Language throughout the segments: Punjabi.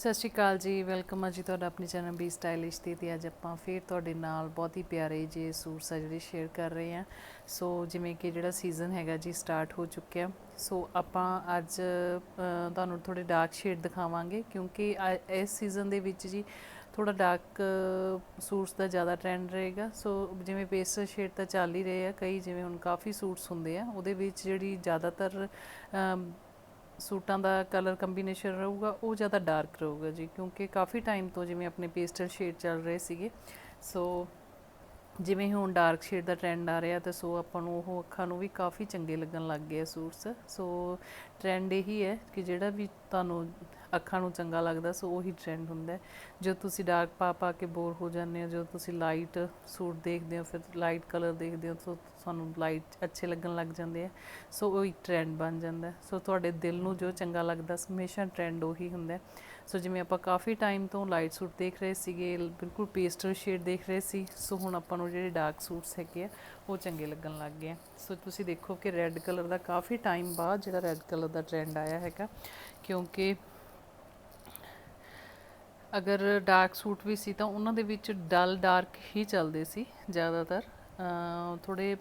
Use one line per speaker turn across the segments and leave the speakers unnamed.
ਸਤਿ ਸ਼੍ਰੀ ਅਕਾਲ ਜੀ, ਵੈਲਕਮ ਆ ਜੀ ਤੁਹਾਡਾ ਆਪਣੇ ਚੈਨਲ ਬੀ ਸਟਾਈਲਿਸ਼ ਤੇ ਤੇ ਅੱਜ ਆਪਾਂ ਫੇਰ ਤੁਹਾਡੇ ਨਾਲ ਬਹੁਤ ਹੀ ਪਿਆਰੇ ਜੇ ਸੂਟਸ ਆ ਜਿਹੜੇ ਸ਼ੇਅਰ ਕਰ ਰਹੇ ਆ ਸੋ ਜਿਵੇਂ ਕਿ ਜਿਹੜਾ ਸੀਜ਼ਨ ਹੈਗਾ ਜੀ ਸਟਾਰਟ ਹੋ ਚੁੱਕਿਆ। ਸੋ ਆਪਾਂ ਅੱਜ ਤੁਹਾਨੂੰ ਥੋੜੇ ਡਾਰਕ ਸ਼ੇਡ ਦਿਖਾਵਾਂਗੇ ਕਿਉਂਕਿ ਆ- ਇਸ ਸੀਜ਼ਨ ਦੇ ਵਿੱਚ ਜੀ ਥੋੜਾ ਡਾਰਕ ਸੂਟਸ ਦਾ ਜ਼ਿਆਦਾ ਟ੍ਰੈਂਡ ਰਹੇਗਾ। ਸੋ ਜਿਵੇਂ ਪੇਸਟਲ ਸ਼ੇਡ ਤਾਂ ਚੱਲ ਹੀ ਰਹੇ ਆ, ਕਈ ਜਿਵੇਂ ਹੁਣ ਕਾਫੀ ਸੂਟਸ ਹੁੰਦੇ ਆ, ਉਹਦੇ ਵਿੱਚ ਜਿਹੜੀ ਜ਼ਿਆਦਾਤਰ ਸੂਟਾਂ ਦਾ ਕਲਰ ਕੰਬੀਨੇਸ਼ਨ ਰਹੂਗਾ, ਉਹ ਜ਼ਿਆਦਾ ਡਾਰਕ ਰਹੂਗਾ ਜੀ, ਕਿਉਂਕਿ ਕਾਫੀ ਟਾਈਮ ਤੋਂ ਜਿਵੇਂ ਆਪਣੇ ਪੇਸਟਲ ਸ਼ੇਡ ਚੱਲ ਰਹੇ ਸੀਗੇ ਸੋ ਜਿਵੇਂ ਹੁਣ ਡਾਰਕ ਸ਼ੇਡ ਦਾ ਟ੍ਰੈਂਡ ਆ ਰਿਹਾ ਤਾਂ ਸੋ ਆਪਾਂ ਨੂੰ ਉਹ ਅੱਖਾਂ ਨੂੰ ਵੀ ਕਾਫੀ ਚੰਗੇ ਲੱਗਣ ਲੱਗ ਗਏ ਸੂਟਸ ਸੋ ਟ੍ਰੈਂਡ ਇਹੀ ਹੈ ਕਿ ਜਿਹੜਾ ਵੀ ਤੁਹਾਨੂੰ ਅੱਖਾਂ ਨੂੰ ਚੰਗਾ ਲੱਗਦਾ ਸੋ ਉਹੀ ਟ੍ਰੈਂਡ ਹੁੰਦਾ ਜੋ ਤੁਸੀਂ ਡਾਰਕ ਪਾ ਪਾ ਕੇ ਬੋਰ ਹੋ ਜਾਂਦੇ ਹੋ ਜੋ ਤੁਸੀਂ ਲਾਈਟ ਸੂਟ ਦੇਖਦੇ ਹੋ, ਫਿਰ ਲਾਈਟ ਕਲਰ ਦੇਖਦੇ ਹੋ ਸੋ ਤੁਹਾਨੂੰ ਲਾਈਟ ਅੱਛੇ ਲੱਗਣ ਲੱਗ ਜਾਂਦੇ ਆ। ਸੋ ਉਹ ਇੱਕ ਟ੍ਰੈਂਡ ਬਣ ਜਾਂਦਾ ਸੋ ਤੁਹਾਡੇ ਦਿਲ ਨੂੰ ਜੋ ਚੰਗਾ ਲੱਗਦਾ, ਹਮੇਸ਼ਾ ਟ੍ਰੈਂਡ ਉਹੀ ਹੁੰਦਾ ਸੋ ਜਿਵੇਂ ਆਪਾਂ ਕਾਫੀ ਟਾਈਮ ਤੋਂ ਲਾਈਟ ਸੂਟ ਦੇਖ ਰਹੇ ਸੀਗੇ, ਬਿਲਕੁਲ ਪੇਸਟਲ ਸ਼ੇਡ ਦੇਖ ਰਹੇ ਸੀ। ਸੋ ਹੁਣ ਆਪਾਂ ਨੂੰ ਜਿਹੜੇ ਡਾਰਕ ਸੂਟਸ ਹੈਗੇ ਆ, ਉਹ ਚੰਗੇ ਲੱਗਣ ਲੱਗ ਗਏ ਆ। ਸੋ ਤੁਸੀਂ ਦੇਖੋ ਕਿ ਰੈੱਡ ਕਲਰ ਦਾ ਕਾਫੀ ਟਾਈਮ ਬਾਅਦ ਜਿਹੜਾ ਰੈੱਡ ਕਲਰ ਦਾ ਟ੍ਰੈਂਡ ਆਇਆ ਹੈਗਾ। ਕਿਉਂਕਿ ਅਗਰ ਡਾਰਕ ਸੂਟ ਵੀ ਸੀ ਤਾਂ ਉਹਨਾਂ ਦੇ ਵਿੱਚ ਡਲ ਡਾਰਕ ਹੀ ਚੱਲਦੇ ਸੀ ਜ਼ਿਆਦਾਤਰ। ਥੋੜੇ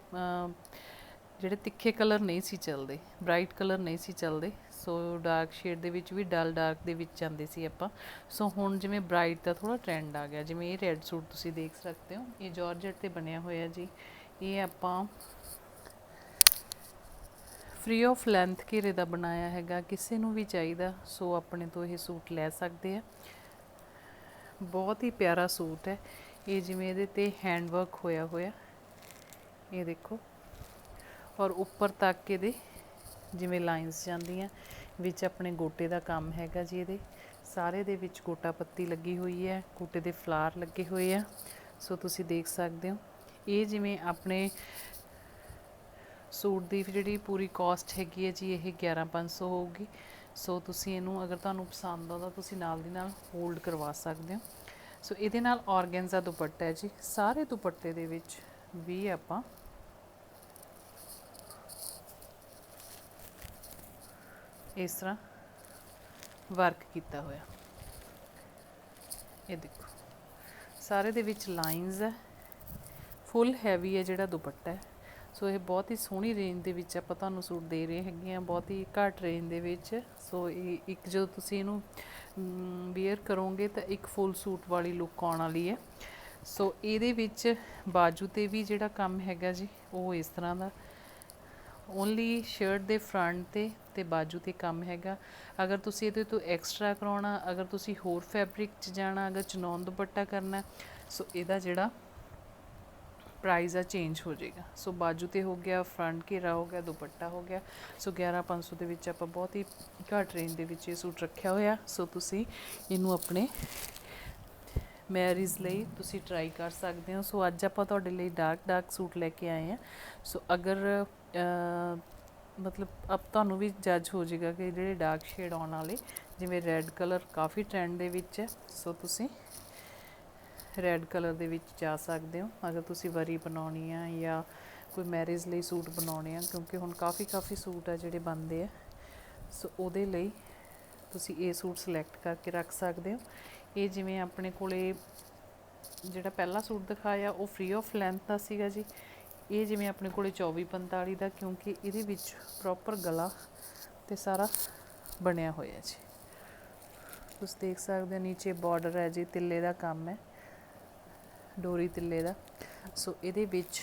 ਜਿਹੜੇ ਤਿੱਖੇ ਕਲਰ ਨਹੀਂ ਸੀ ਚੱਲਦੇ ਬ੍ਰਾਈਟ ਕਲਰ ਨਹੀਂ ਸੀ ਚੱਲਦੇ ਸੋ ਡਾਰਕ ਸ਼ੇਡ ਦੇ ਵਿੱਚ ਵੀ ਡਲ ਡਾਰਕ ਦੇ ਵਿੱਚ ਜਾਂਦੇ ਸੀ ਆਪਾਂ। ਸੋ ਹੁਣ ਜਿਵੇਂ ਬ੍ਰਾਈਟ ਦਾ ਥੋੜਾ ਟ੍ਰੈਂਡ ਆ ਗਿਆ, ਜਿਵੇਂ ਇਹ ਰੈੱਡ ਸੂਟ ਤੁਸੀਂ ਦੇਖ ਸਕਦੇ ਹੋ, ਇਹ ਜਾਰਜਟ ਤੇ ਬਣਿਆ ਹੋਇਆ ਜੀ। ਇਹ ਆਪਾਂ ਫ੍ਰੀ ਆਫ ਲੈਂਥ ਘੇਰੇ ਦਾ ਬਣਾਇਆ ਹੈਗਾ, ਕਿਸੇ ਨੂੰ ਵੀ ਚਾਹੀਦਾ ਸੋ ਆਪਣੇ ਤੋਂ ਇਹ ਸੂਟ ਲੈ ਸਕਦੇ ਆ। ਬਹੁਤ ਹੀ ਪਿਆਰਾ ਸੂਟ ਹੈ। ਇਹ ਜਿਵੇਂ ਇਹਦੇ ਤੇ ਹੈਂਡ ਵਰਕ ਹੋਇਆ ਹੋਇਆ, ਇਹ ਦੇਖੋ। ਔਰ ਉੱਪਰ ਤੱਕ ਇਹਦੇ ਜਿਵੇਂ ਲਾਈਨਸ ਜਾਂਦੀਆਂ, ਵਿੱਚ ਆਪਣੇ ਗੋਟੇ ਦਾ ਕੰਮ ਹੈਗਾ ਜੀ ਇਹਦੇ। ਸਾਰੇ ਦੇ ਵਿੱਚ ਗੋਟਾ ਪੱਤੀ ਲੱਗੀ ਹੋਈ ਹੈ, ਗੋਟੇ ਦੇ ਫਲਾਰ ਲੱਗੇ ਹੋਏ ਆ। ਸੋ ਤੁਸੀਂ ਦੇਖ ਸਕਦੇ ਹੋ, ਇਹ ਜਿਵੇਂ ਆਪਣੇ ਸੂਟ ਦੀ ਜਿਹੜੀ ਪੂਰੀ ਕਾਸਟ ਹੈਗੀ ਹੈ ਜੀ, ਇਹ 11500 ਹੋਊਗੀ। ਸੋ ਤੁਸੀਂ ਇਹਨੂੰ ਅਗਰ ਤੁਹਾਨੂੰ ਪਸੰਦ ਆਉਂਦਾ, ਤੁਸੀਂ ਨਾਲ ਦੀ ਨਾਲ ਹੋਲਡ ਕਰਵਾ ਸਕਦੇ ਹੋ। ਸੋ ਇਹਦੇ ਨਾਲ ਔਰਗੈਂਜ਼ਾ ਦੁਪੱਟਾ ਹੈ ਜੀ। ਸਾਰੇ ਦੁਪੱਟੇ ਦੇ ਵਿੱਚ ਵੀ ਆਪਾਂ ਇਸ ਤਰ੍ਹਾਂ ਵਰਕ ਕੀਤਾ ਹੋਇਆ। ਇਹ ਦੇਖੋ। ਸਾਰੇ ਦੇ ਵਿੱਚ ਲਾਈਨਸ ਹੈ। ਫੁੱਲ ਹੈਵੀ ਹੈ ਜਿਹੜਾ ਦੁਪੱਟਾ ਹੈ। ਸੋ ਇਹ ਬਹੁਤ ਹੀ ਸੋਹਣੀ ਰੇਂਜ ਦੇ ਵਿੱਚ ਆਪਾਂ ਤੁਹਾਨੂੰ ਸੂਟ ਦੇ ਰਹੇ ਹੈਗੇ ਆ ਬਹੁਤ ਹੀ ਘੱਟ ਰੇਂਜ ਦੇ ਵਿੱਚ। ਸੋ ਇਹ ਇੱਕ ਜਦੋਂ ਤੁਸੀਂ ਇਹਨੂੰ ਵੇਅਰ ਕਰੋਗੇ ਤਾਂ ਇੱਕ ਫੁੱਲ ਸੂਟ ਵਾਲੀ ਲੁੱਕ ਆਉਣ ਵਾਲੀ ਹੈ। ਸੋ ਇਹਦੇ ਵਿੱਚ ਬਾਜੂ ਤੇ ਵੀ ਜਿਹੜਾ ਕੰਮ ਹੈਗਾ ਜੀ, ਉਹ ਇਸ ਤਰ੍ਹਾਂ ਦਾ। ਓਨਲੀ ਸ਼ਰਟ ਦੇ ਫਰੰਟ ਤੇ ਤੇ ਬਾਜੂ ਤੇ ਕੰਮ ਹੈਗਾ। ਅਗਰ ਤੁਸੀਂ ਇਹਦੇ ਤੋਂ ਐਕਸਟਰਾ ਕਰਾਉਣਾ, ਅਗਰ ਤੁਸੀਂ ਹੋਰ ਫੈਬਰਿਕ 'ਚ ਜਾਣਾ, ਅਗਰ ਚਨੌਨ ਦੁਪੱਟਾ ਕਰਨਾ, ਸੋ ਇਹਦਾ ਜਿਹੜਾ ਪ੍ਰਾਈਸ ਆ ਚੇਂਜ ਹੋ ਜਾਏਗਾ। ਸੋ ਬਾਜੂ ਤੇ ਹੋ ਗਿਆ ਫਰੰਟ ਘੇਰਾ ਹੋ ਗਿਆ, ਦੁਪੱਟਾ ਹੋ ਗਿਆ। ਸੋ 11500 ਦੇ ਵਿੱਚ ਆਪਾਂ ਬਹੁਤ ਹੀ ਘੱਟ ਰੇਂਜ ਦੇ ਵਿੱਚ ਇਹ ਸੂਟ ਰੱਖਿਆ ਹੋਇਆ। ਸੋ ਤੁਸੀਂ ਇਹਨੂੰ ਆਪਣੇ ਮੈਰਿਜ ਲਈ ਤੁਸੀਂ ਟਰਾਈ ਕਰ ਸਕਦੇ ਹੋ। ਸੋ ਅੱਜ ਆਪਾਂ ਤੁਹਾਡੇ ਲਈ ਡਾਰਕ ਡਾਰਕ ਸੂਟ ਲੈ ਕੇ ਆਏ ਆ ਸੋ ਅਗਰ ਮਤਲਬ ਅਬ ਤੁਹਾਨੂੰ ਵੀ ਜੱਜ ਹੋ ਜਾਏਗਾ ਕਿ ਜਿਹੜੇ ਡਾਰਕ ਸ਼ੇਡ ਆਉਣ ਵਾਲੇ, ਜਿਵੇਂ ਰੈੱਡ ਕਲਰ ਕਾਫੀ ਟ੍ਰੈਂਡ ਦੇ ਵਿੱਚ ਹੈ, ਸੋ ਤੁਸੀਂ ਰੈੱਡ ਕਲਰ ਦੇ ਵਿੱਚ ਜਾ ਸਕਦੇ ਹੋ। ਅਗਰ ਤੁਸੀਂ ਵਰੀ ਬਣਾਉਣੀ ਆ ਜਾਂ ਕੋਈ ਮੈਰਿਜ ਲਈ ਸੂਟ ਬਣਾਉਣੇ ਆ, ਕਿਉਂਕਿ ਹੁਣ ਕਾਫੀ ਕਾਫੀ ਸੂਟ ਆ ਜਿਹੜੇ ਬਣਦੇ ਆ। ਸੋ ਉਹਦੇ ਲਈ ਤੁਸੀਂ ਇਹ ਸੂਟ ਸਿਲੈਕਟ ਕਰਕੇ ਰੱਖ ਸਕਦੇ ਹੋ। ਇਹ ਜਿਵੇਂ ਆਪਣੇ ਕੋਲੇ ਜਿਹੜਾ ਪਹਿਲਾ ਸੂਟ ਦਿਖਾਇਆ, ਉਹ ਫ੍ਰੀ ਆਫ ਲੈਂਥ ਦਾ ਸੀਗਾ ਜੀ। ਇਹ ਜਿਵੇਂ ਆਪਣੇ ਕੋਲੇ 24 45 ਦਾ, ਕਿਉਂਕਿ ਇਹਦੇ ਵਿੱਚ ਪ੍ਰੋਪਰ ਗਲਾ ਤੇ ਸਾਰਾ ਬਣਿਆ ਹੋਇਆ ਜੀ। ਤੁਸੀਂ ਦੇਖ ਸਕਦੇ ਹੋ, ਨੀਚੇ ਬਾਰਡਰ ਹੈ ਜੀ, ਤਿੱਲੇ ਦਾ ਕੰਮ ਹੈ, ਡੋਰੀ ਤਿੱਲੇ ਦਾ। ਸੋ ਇਹਦੇ ਵਿੱਚ,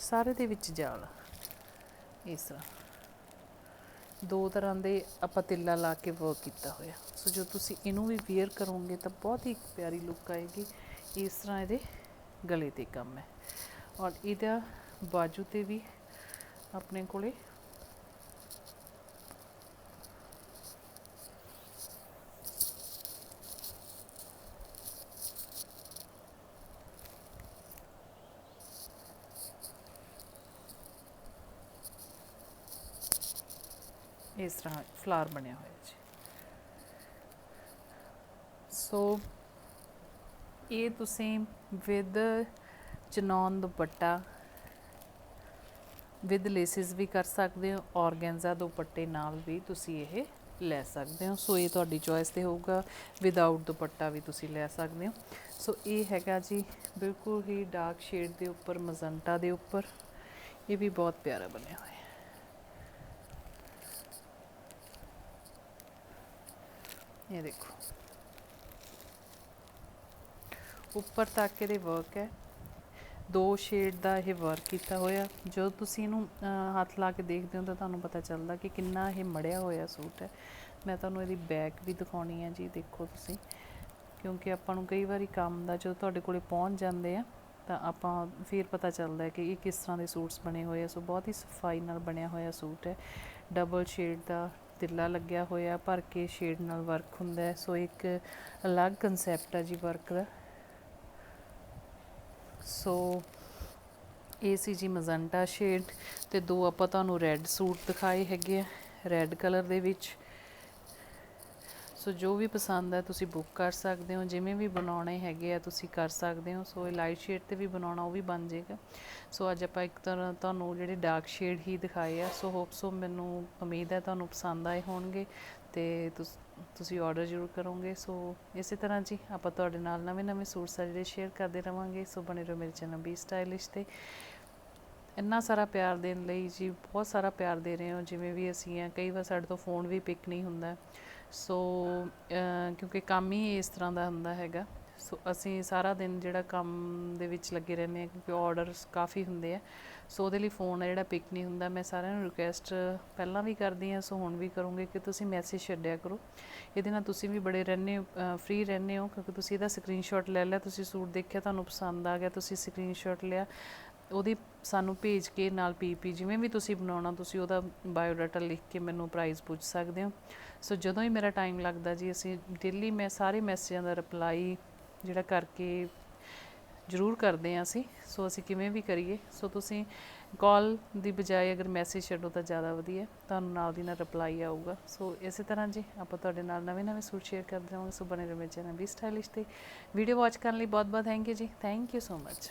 ਸਾਰੇ ਦੇ ਵਿੱਚ ਜਾਲ ਇਸ ਤਰ੍ਹਾਂ। ਦੋ ਤਰ੍ਹਾਂ ਦੇ ਆਪਾਂ ਤਿੱਲਾ ਲਾ ਕੇ ਵਰਕ ਕੀਤਾ ਹੋਇਆ। ਸੋ ਜੋ ਤੁਸੀਂ ਇਹਨੂੰ ਵੀ ਵੇਅਰ ਕਰੋਗੇ ਤਾਂ ਬਹੁਤ ਹੀ ਪਿਆਰੀ ਲੁੱਕ ਆਏਗੀ। ਇਸ ਤਰ੍ਹਾਂ ਇਹਦੇ ਗਲੇ ਤੇ ਕੰਮ ਹੈ। ਔਰ ਇਹਦਾ ਬਾਜੂ ਤੇ ਵੀ ਆਪਣੇ ਕੋਲੇ। ਇਸ ਤਰ੍ਹਾਂ ਫਲਾਰ ਬਣਿਆ ਹੋਇਆ ਜੀ। ਸੋ ਇਹ ਤੁਸੀਂ ਵਿਦ ਚਨੌਨ ਦੁਪੱਟਾ ਵਿਦ ਲੇਸਿਸ ਵੀ ਕਰ ਸਕਦੇ ਹੋ ਔਰਗੈਂਜ਼ਾ ਦੁਪੱਟੇ ਨਾਲ ਵੀ ਤੁਸੀਂ ਇਹ ਲੈ ਸਕਦੇ ਹੋ। ਸੋ ਇਹ ਤੁਹਾਡੀ ਚੋਇਸ ਤੇ ਹੋਊਗਾ ਵਿਦਆਊਟ ਦੁਪੱਟਾ ਵੀ ਤੁਸੀਂ ਲੈ ਸਕਦੇ ਹੋ। ਸੋ ਇਹ ਹੈਗਾ ਜੀ ਬਿਲਕੁਲ ਹੀ ਡਾਰਕ ਸ਼ੇਡ ਦੇ ਉੱਪਰ ਮਜ਼ੰਟਾ ਦੇ ਉੱਪਰ। ਇਹ ਵੀ ਬਹੁਤ ਪਿਆਰਾ ਬਣਿਆ ਹੋਇਆ ਹੈ। ਇਹ ਦੇਖੋ। ਉੱਪਰ ਤੱਕ ਇਹਦੇ ਵਰਕ ਹੈ। ਦੋ ਸ਼ੇਡ ਦਾ ਇਹ ਵਰਕ ਕੀਤਾ ਹੋਇਆ। ਜਦੋਂ ਤੁਸੀਂ ਇਹਨੂੰ ਹੱਥ ਲਾ ਕੇ ਦੇਖਦੇ ਹੋ ਤਾਂ ਤੁਹਾਨੂੰ ਪਤਾ ਚੱਲਦਾ ਕਿ ਕਿੰਨਾ ਇਹ ਮੜਿਆ ਹੋਇਆ ਸੂਟ ਹੈ। ਮੈਂ ਤੁਹਾਨੂੰ ਇਹਦੀ ਬੈਕ ਵੀ ਦਿਖਾਉਣੀ ਹੈ ਜੀ, ਦੇਖੋ ਤੁਸੀਂ। ਕਿਉਂਕਿ ਆਪਾਂ ਨੂੰ ਕਈ ਵਾਰੀ ਕੰਮ ਦਾ ਜਦੋਂ ਤੁਹਾਡੇ ਕੋਲੇ ਪਹੁੰਚ ਜਾਂਦੇ ਆ, ਤਾਂ ਆਪਾਂ ਫਿਰ ਪਤਾ ਚੱਲਦਾ ਹੈ ਕਿ ਇਹ ਕਿਸ ਤਰ੍ਹਾਂ ਦੇ ਸੂਟਸ ਬਣੇ ਹੋਏ ਆ। ਸੋ ਬਹੁਤ ਹੀ ਸਫ਼ਾਈ ਨਾਲ ਬਣਿਆ ਹੋਇਆ ਸੂਟ ਹੈ। ਡਬਲ ਸ਼ੇਡ ਦਾ ਤਿੱਲਾ ਲੱਗਿਆ ਹੋਇਆ, ਭਰ ਕੇ ਸ਼ੇਡ ਨਾਲ ਵਰਕ ਹੁੰਦਾ ਸੋ ਇੱਕ ਅਲੱਗ ਕਨਸੈਪਟ ਹੈ ਜੀ ਵਰਕ ਦਾ। ਸੋ ਇਹ ਸੀ ਜੀ ਮਜ਼ੰਟਾ ਸ਼ੇਡ ਤੇ ਦੋ ਆਪਾਂ ਤੁਹਾਨੂੰ ਰੈੱਡ ਸੂਟ ਦਿਖਾਏ ਹੈਗੇ ਆ। ਰੈੱਡ ਕਲਰ ਦੇ ਵਿੱਚ ਸੋ ਜੋ ਵੀ ਪਸੰਦ ਹੈ ਤੁਸੀਂ ਬੁੱਕ ਕਰ ਸਕਦੇ ਹੋ, ਜਿਵੇਂ ਵੀ ਬਣਾਉਣੇ ਹੈਗੇ ਆ ਤੁਸੀਂ ਕਰ ਸਕਦੇ ਹੋ, ਸੋ ਇਹ ਲਾਈਟ ਸ਼ੇਡ ਤੇ ਵੀ ਬਣਾਉਣਾ, ਉਹ ਵੀ ਬਣ ਜਾਏਗਾ। ਸੋ ਅੱਜ ਆਪਾਂ ਇੱਕ ਤਰ੍ਹਾਂ ਤੁਹਾਨੂੰ ਜਿਹੜੇ ਡਾਰਕ ਸ਼ੇਡ ਹੀ ਦਿਖਾਏ ਆ, ਸੋ ਹੋਪ ਸੋ ਮੈਨੂੰ ਉਮੀਦ ਹੈ ਤੁਹਾਨੂੰ ਪਸੰਦ ਆਏ ਹੋਣਗੇ ਤੇ ਤੁਸੀਂ ਆਰਡਰ ਜ਼ਰੂਰ ਕਰੋਗੇ। ਸੋ ਇਸੇ ਤਰ੍ਹਾਂ ਜੀ, ਆਪਾਂ ਤੁਹਾਡੇ ਨਾਲ ਨਵੇਂ ਨਵੇਂ ਸੂਟਸ ਆ ਜਿਹੜੇ ਸ਼ੇਅਰ ਕਰਦੇ ਰਵਾਂਗੇ। ਸੋ ਬਣੇ ਰਹੋ ਮੇਰੇ ਚੈਨਲ ਬੀ ਸਟਾਈਲਿਸ਼ ਤੇ। ਇੰਨਾ ਸਾਰਾ ਪਿਆਰ ਦੇਣ ਲਈ ਜੀ, ਬਹੁਤ ਸਾਰਾ ਪਿਆਰ ਦੇ ਰਹੇ ਹੋ, ਜਿਵੇਂ ਵੀ ਅਸੀਂ ਆ ਕਈ ਵਾਰ ਸਾਡੇ ਤੋਂ ਫੋਨ ਵੀ ਪਿਕ ਨਹੀਂ ਹੁੰਦਾ। ਸੋ ਕਿਉਂਕਿ ਕੰਮ ਹੀ ਇਸ ਤਰ੍ਹਾਂ ਦਾ ਹੁੰਦਾ ਹੈਗਾ। ਸੋ ਅਸੀਂ ਸਾਰਾ ਦਿਨ ਜਿਹੜਾ ਕੰਮ ਦੇ ਵਿੱਚ ਲੱਗੇ ਰਹਿੰਦੇ ਆ ਕਿਉਂਕਿ ਆਰਡਰਸ ਕਾਫੀ ਹੁੰਦੇ ਆ। ਸੋ ਉਹਦੇ ਲਈ ਫੋਨ ਆ ਜਿਹੜਾ ਪਿਕ ਨਹੀਂ ਹੁੰਦਾ। ਮੈਂ ਸਾਰਿਆਂ ਨੂੰ ਰਿਕੁਐਸਟ ਪਹਿਲਾਂ ਵੀ ਕਰਦੀ ਆ ਸੋ ਹੁਣ ਵੀ ਕਰੂੰਗੀ, ਕਿ ਤੁਸੀਂ ਮੈਸੇਜ ਛੱਡਿਆ ਕਰੋ। ਇਹਦੇ ਨਾਲ ਤੁਸੀਂ ਵੀ ਬੜੇ ਰਹਿੰਦੇ ਹੋ ਫ੍ਰੀ ਰਹਿੰਦੇ ਹੋ, ਕਿਉਂਕਿ ਤੁਸੀਂ ਇਹਦਾ ਸਕਰੀਨਸ਼ਾਟ ਲੈ ਲਿਆ, ਤੁਸੀਂ ਸੂਟ ਦੇਖਿਆ, ਤੁਹਾਨੂੰ ਪਸੰਦ ਆ ਗਿਆ, ਤੁਸੀਂ ਸਕਰੀਨਸ਼ਾਟ ਲਿਆ। ਉਹਦੀ ਸਾਨੂੰ ਭੇਜ ਕੇ ਨਾਲ ਪੀਪੀ, ਜਿਵੇਂ ਵੀ ਤੁਸੀਂ ਬਣਾਉਣਾ, ਤੁਸੀਂ ਉਹਦਾ ਬਾਇਓਡਾਟਾ ਲਿਖ ਕੇ ਮੈਨੂੰ ਪ੍ਰਾਈਜ਼ ਪੁੱਛ ਸਕਦੇ ਹੋ। ਸੋ ਜਦੋਂ ਹੀ ਮੇਰਾ ਟਾਈਮ ਲੱਗਦਾ ਜੀ, ਅਸੀਂ ਡੇਲੀ ਮੈਂ ਸਾਰੇ ਮੈਸੇਜਾਂ ਦਾ ਰਿਪਲਾਈ ਜਿਹੜਾ ਕਰਕੇ ਜ਼ਰੂਰ ਕਰਦੇ ਹਾਂ ਅਸੀਂ। ਸੋ ਅਸੀਂ ਕਿਵੇਂ ਵੀ ਕਰੀਏ। ਸੋ ਤੁਸੀਂ ਕਾਲ ਦੀ ਬਜਾਏ ਅਗਰ ਮੈਸੇਜ ਛੱਡੋ ਤਾਂ ਜ਼ਿਆਦਾ ਵਧੀਆ। ਤੁਹਾਨੂੰ ਨਾਲ ਦੀ ਨਾਲ ਰਿਪਲਾਈ ਆਊਗਾ। ਸੋ ਇਸੇ ਤਰ੍ਹਾਂ ਜੀ, ਆਪਾਂ ਤੁਹਾਡੇ ਨਾਲ ਨਵੇਂ ਨਵੇਂ ਸੂਟ ਸ਼ੇਅਰ ਕਰਦੇ ਰਹਾਂਗੇ। ਸੋ ਬਣੇ ਰਹੋ ਮੇਰੇ ਚੈਨਲ ਵੀ ਸਟਾਈਲਿਸ਼ ਤੇ। ਵੀਡੀਓ ਵਾਚ ਕਰਨ ਲਈ ਬਹੁਤ ਬਹੁਤ ਥੈਂਕ ਯੂ ਜੀ। Thank you so much